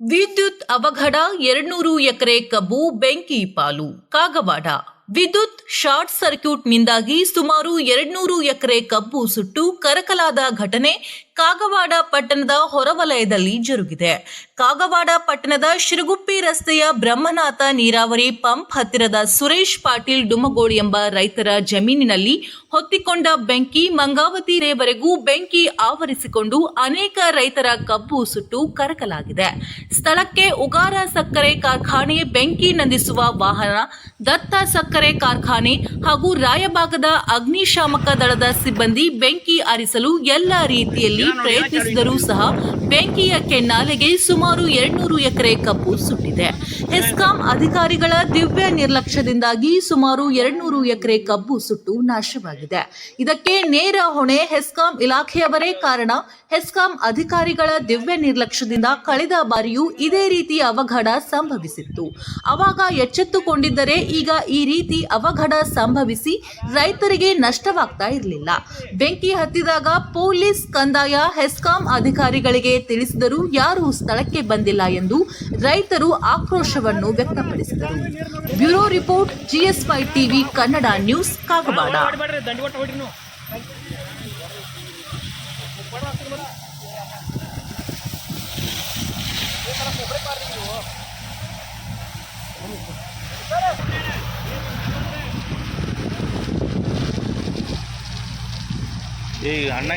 ವಿದ್ಯುತ್ ಅವಘಡ ಎರಡ್ನೂರು ಎಕರೆ ಕಬ್ಬು ಬೆಂಕಿ ಪಾಲು. ಕಾಗವಾಡ. ವಿದ್ಯುತ್ ಶಾರ್ಟ್ ಸರ್ಕ್ಯೂಟ್ನಿಂದಾಗಿ ಸುಮಾರು ಎರಡ್ನೂರು ಎಕರೆ ಕಬ್ಬು ಸುಟ್ಟು ಕರಕಲಾದ ಘಟನೆ ಕಾಗವಾಡ ಪಟ್ಟಣದ ಹೊರವಲಯದಲ್ಲಿ ಜರುಗಿದೆ. ಕಾಗವಾಡ ಪಟ್ಟಣದ ಶಿರಗುಪ್ಪಿ ರಸ್ತೆಯ ಬ್ರಹ್ಮನಾಥ ನೀರಾವರಿ ಪಂಪ್ ಹತ್ತಿರದ ಸುರೇಶ್ ಪಾಟೀಲ್ ಡುಮಗೋಳಿ ಎಂಬ ರೈತರ ಜಮೀನಿನಲ್ಲಿ ಹೊತ್ತಿಕೊಂಡ ಬೆಂಕಿ ಮಂಗಾವತಿ ರೇವರೆಗೂ ಬೆಂಕಿ ಆವರಿಸಿಕೊಂಡು ಅನೇಕ ರೈತರ ಕಬ್ಬು ಸುಟ್ಟು ಕರಕಲಾಗಿದೆ. ಸ್ಥಳಕ್ಕೆ ಉಗಾರ ಸಕ್ಕರೆ ಕಾರ್ಖಾನೆ, ಬೆಂಕಿ ನಂದಿಸುವ ವಾಹನ, ದತ್ತ ಸಕ್ಕರೆ ಕಾರ್ಖಾನೆ ಹಾಗೂ ರಾಯಭಾಗದ ಅಗ್ನಿಶಾಮಕ ದಳದ ಸಿಬ್ಬಂದಿ ಬೆಂಕಿ ಆರಿಸಲು ಎಲ್ಲ ರೀತಿಯಲ್ಲಿ ಪ್ರಯತ್ನಿಸಿದರೂ ಸಹ ಬೆಂಕಿಯ ಕೆನ್ನಾಲೆಗೆ ಸುಮಾರು ಎರಡ್ನೂರು ಎಕರೆ ಕಬ್ಬು ಸುಟ್ಟಿದೆ. ಹೆಸ್ಕಾಂ ಅಧಿಕಾರಿಗಳ ದಿವ್ಯ ನಿರ್ಲಕ್ಷ್ಯದಿಂದಾಗಿ ಸುಮಾರು ಎರಡ್ನೂರು ಎಕರೆ ಕಬ್ಬು ಸುಟ್ಟು ನಾಶವಾಗಿದೆ. ಇದಕ್ಕೆ ನೇರ ಹೊಣೆ ಹೆಸ್ಕಾಂ ಇಲಾಖೆಯವರೇ ಕಾರಣ. ಹೆಸ್ಕಾಂ ಅಧಿಕಾರಿಗಳ ದಿವ್ಯ ನಿರ್ಲಕ್ಷ್ಯದಿಂದ ಕಳೆದ ಬಾರಿಯೂ ಇದೇ ರೀತಿ ಅವಘಡ ಸಂಭವಿಸಿತ್ತು. ಅವಾಗ ಎಚ್ಚೆತ್ತುಕೊಂಡಿದ್ದರೆ ಈಗ ಈ ರೀತಿ ಅವಘಡ ಸಂಭವಿಸಿ ರೈತರಿಗೆ ನಷ್ಟವಾಗ್ತಾ ಇರಲಿಲ್ಲ. ಬೆಂಕಿ ಹತ್ತಿದಾಗ ಪೊಲೀಸ್ ಕಂದಾಯ ಹೆಸ್ಕಾಂ ಅಧಿಕಾರಿಗಳಿಗೆ ತಿಳಿಸಿದರೂ ಯಾರೂ ಸ್ಥಳಕ್ಕೆ ಬಂದಿಲ್ಲ ಎಂದು ರೈತರು ಆಕ್ರೋಶವನ್ನು ವ್ಯಕ್ತಪಡಿಸಿದರು. Bureau report, GSY TV, Kannada news, Kagawad. ಈ ಅಣ್ಣ